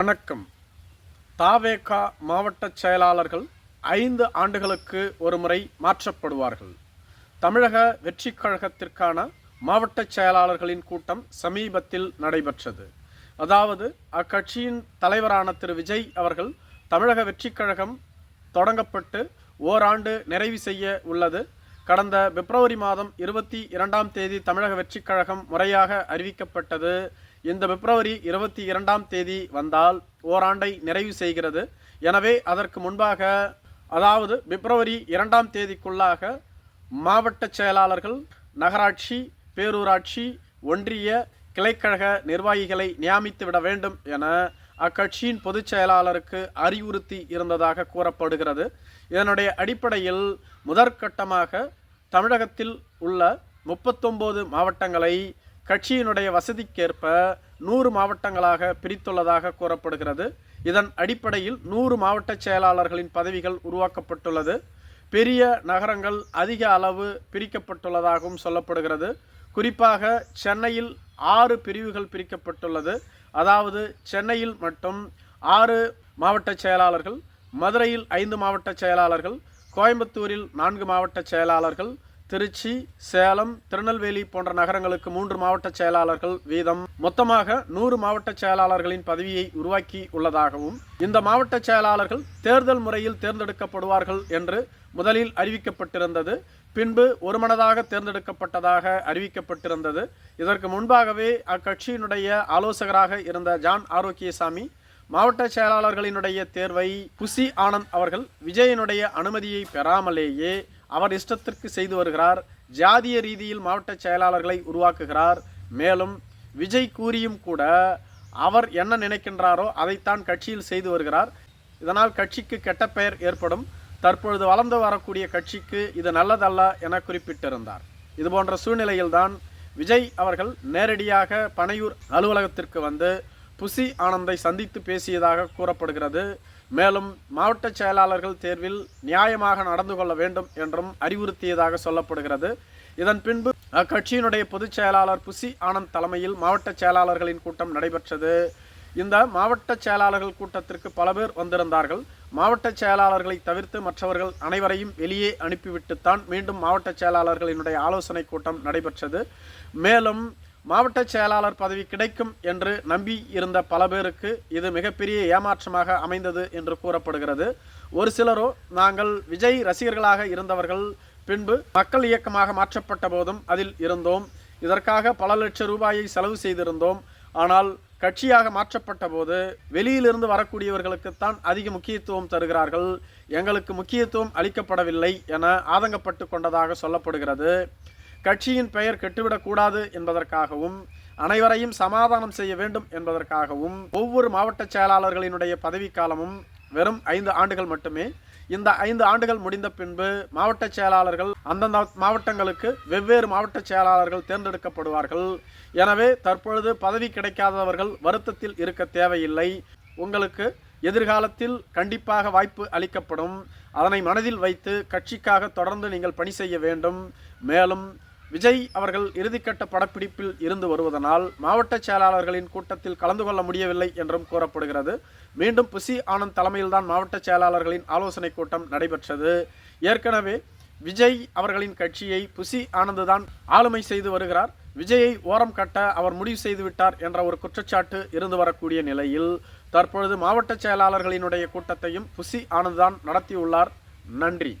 வணக்கம். தாவேகா மாவட்ட செயலாளர்கள் ஐந்து ஆண்டுகளுக்கு ஒருமுறை மாற்றப்படுவார்கள். தமிழக வெற்றிக் கழகத்திற்கான மாவட்ட செயலாளர்களின் கூட்டம் சமீபத்தில் நடைபெற்றது. அதாவது அக்கட்சியின் தலைவரான திரு. விஜய் அவர்கள் தமிழக வெற்றிக் கழகம் தொடங்கப்பட்டு ஓராண்டு நிறைவு செய்ய உள்ளது. கடந்த பிப்ரவரி மாதம் இருபத்தி இரண்டாம் தேதி தமிழக வெற்றிக் கழகம் முறையாக அறிவிக்கப்பட்டது. இந்த பிப்ரவரி இருபத்தி இரண்டாம் தேதி வந்தால் ஓராண்டை நிறைவு செய்கிறது. எனவே அதற்கு முன்பாக அதாவது பிப்ரவரி இரண்டாம் தேதிக்குள்ளாக மாவட்ட செயலாளர்கள் நகராட்சி பேரூராட்சி ஒன்றிய கிளைக்கழக நிர்வாகிகளை நியமித்து விட வேண்டும் என அக்கட்சியின் பொதுச் செயலாளருக்கு அறிவுறுத்தி இருந்ததாக கூறப்படுகிறது. இதனுடைய அடிப்படையில் முதற்கட்டமாக தமிழகத்தில் உள்ள முப்பத்தொம்போது மாவட்டங்களை கட்சியினுடைய வசதிக்கேற்ப நூறு மாவட்டங்களாக பிரித்துள்ளதாக கூறப்படுகிறது. இதன் அடிப்படையில் நூறு மாவட்ட செயலாளர்களின் பதவிகள் உருவாக்கப்பட்டுள்ளது. பெரிய நகரங்கள் அதிக அளவு பிரிக்கப்பட்டுள்ளதாகவும் சொல்லப்படுகிறது. குறிப்பாக சென்னையில் ஆறு பிரிவுகள் பிரிக்கப்பட்டுள்ளது. அதாவது சென்னையில் மட்டும் ஆறு மாவட்ட செயலாளர்கள் மதுரையில் ஐந்து மாவட்ட செயலாளர்கள் கோயம்புத்தூரில் நான்கு மாவட்ட செயலாளர்கள் திருச்சி சேலம் திருநெல்வேலி போன்ற நகரங்களுக்கு மூன்று மாவட்ட செயலாளர்கள் வீதம் மொத்தமாக நூறு மாவட்ட செயலாளர்களின் பதவியை உருவாக்கி உள்ளதாகவும் இந்த மாவட்ட செயலாளர்கள் தேர்தல் முறையில் தேர்ந்தெடுக்கப்படுவார்கள் என்று முதலில் அறிவிக்கப்பட்டிருந்தது. பின்பு ஒருமனதாக தேர்ந்தெடுக்கப்பட்டதாக அறிவிக்கப்பட்டிருந்தது. இதற்கு முன்பாகவே அக்கட்சியினுடைய ஆலோசகராக இருந்த ஜான் ஆரோக்கியசாமி மாவட்ட செயலாளர்களினுடைய தேர்வை புசி ஆனந்த் அவர்கள் விஜயனுடைய அனுமதியை பெறாமலேயே அவர் இஷ்டத்திற்கு செய்து வருகிறார். ஜாதிய ரீதியில் மாவட்ட செயலாளர்களை உருவாக்குகிறார். மேலும் விஜய் கூறியும் கூட அவர் என்ன நினைக்கின்றாரோ அதைத்தான் கட்சியில் செய்து வருகிறார். இதனால் கட்சிக்கு கெட்ட பெயர் ஏற்படும். தற்பொழுது வளர்ந்து வரக்கூடிய கட்சிக்கு இது நல்லதல்ல என குறிப்பிட்டிருந்தார். இதுபோன்ற சூழ்நிலையில்தான் விஜய் அவர்கள் நேரடியாக பனையூர் அலுவலகத்திற்கு வந்து புசி ஆனந்தை சந்தித்து பேசியதாக கூறப்படுகிறது. மேலும் மாவட்ட செயலாளர்கள் தேர்வில் நியாயமாக நடந்து கொள்ள வேண்டும் என்றும் அறிவுறுத்தியதாக சொல்லப்படுகிறது. இதன் பின்பு அக்கட்சியினுடைய பொதுச் செயலாளர் புசி ஆனந்த் தலைமையில் மாவட்ட செயலாளர்களின் கூட்டம் நடைபெற்றது. இந்த மாவட்ட செயலாளர்கள் கூட்டத்திற்கு பல பேர் வந்திருந்தார்கள். மாவட்ட செயலாளர்களை தவிர்த்து மற்றவர்கள் அனைவரையும் வெளியே அனுப்பிவிட்டுத்தான் மீண்டும் மாவட்ட செயலாளர்களினுடைய ஆலோசனை கூட்டம் நடைபெற்றது. மேலும் மாவட்ட செயலாளர் பதவி கிடைக்கும் என்று நம்பி இருந்த பல பேருக்கு இது மிகப்பெரிய ஏமாற்றமாக அமைந்தது என்று கூறப்படுகிறது. ஒரு சிலரோ நாங்கள் விஜய் ரசிகர்களாக இருந்தவர்கள் பின்பு மக்கள் இயக்கமாக மாற்றப்பட்ட போதும் அதில் இருந்தோம். இதற்காக பல லட்சம் ரூபாயை செலவு செய்திருந்தோம். ஆனால் கட்சியாக மாற்றப்பட்ட போது வெளியிலிருந்து வரக்கூடியவர்களுக்குத்தான் அதிக முக்கியத்துவம் தருகிறார்கள். எங்களுக்கு முக்கியத்துவம் அளிக்கப்படவில்லை என ஆதங்கப்பட்டு கொண்டதாக சொல்லப்படுகிறது. கட்சியின் பெயர் கெட்டுவிடக்கூடாது என்பதற்காகவும் அனைவரையும் சமாதானம் செய்ய வேண்டும் என்பதற்காகவும் ஒவ்வொரு மாவட்ட செயலாளர்களினுடைய பதவிக்காலமும் வெறும் ஐந்து ஆண்டுகள் மட்டுமே. இந்த ஐந்து ஆண்டுகள் முடிந்த பின்பு மாவட்ட செயலாளர்கள் அந்தந்த மாவட்டங்களுக்கு வெவ்வேறு மாவட்ட செயலாளர்கள் தேர்ந்தெடுக்கப்படுவார்கள். எனவே தற்பொழுது பதவி கிடைக்காதவர்கள் வருத்தத்தில் இருக்க தேவையில்லை. உங்களுக்கு எதிர்காலத்தில் கண்டிப்பாக வாய்ப்பு அளிக்கப்படும். அதனை மனதில் வைத்து கட்சிக்காக தொடர்ந்து நீங்கள் பணி செய்ய வேண்டும். மேலும் விஜய் அவர்கள் இறுதிக்கட்ட படப்பிடிப்பில் இருந்து வருவதனால் மாவட்ட செயலாளர்களின் கூட்டத்தில் கலந்து கொள்ள முடியவில்லை என்றும் கூறப்படுகிறது. மீண்டும் புசி ஆனந்த் தலைமையில்தான் மாவட்ட செயலாளர்களின் ஆலோசனை கூட்டம் நடைபெற்றது. ஏற்கனவே விஜய் அவர்களின் கட்சியை புசி ஆனந்த் தான் ஆளுமை செய்து வருகிறார். விஜயை ஓரம் கட்ட அவர் முடிவு செய்து விட்டார் என்ற ஒரு குற்றச்சாட்டு இருந்து வரக்கூடிய நிலையில் தற்பொழுது மாவட்ட செயலாளர்களினுடைய கூட்டத்தையும் புசி ஆனந்த் தான் நடத்தியுள்ளார். நன்றி.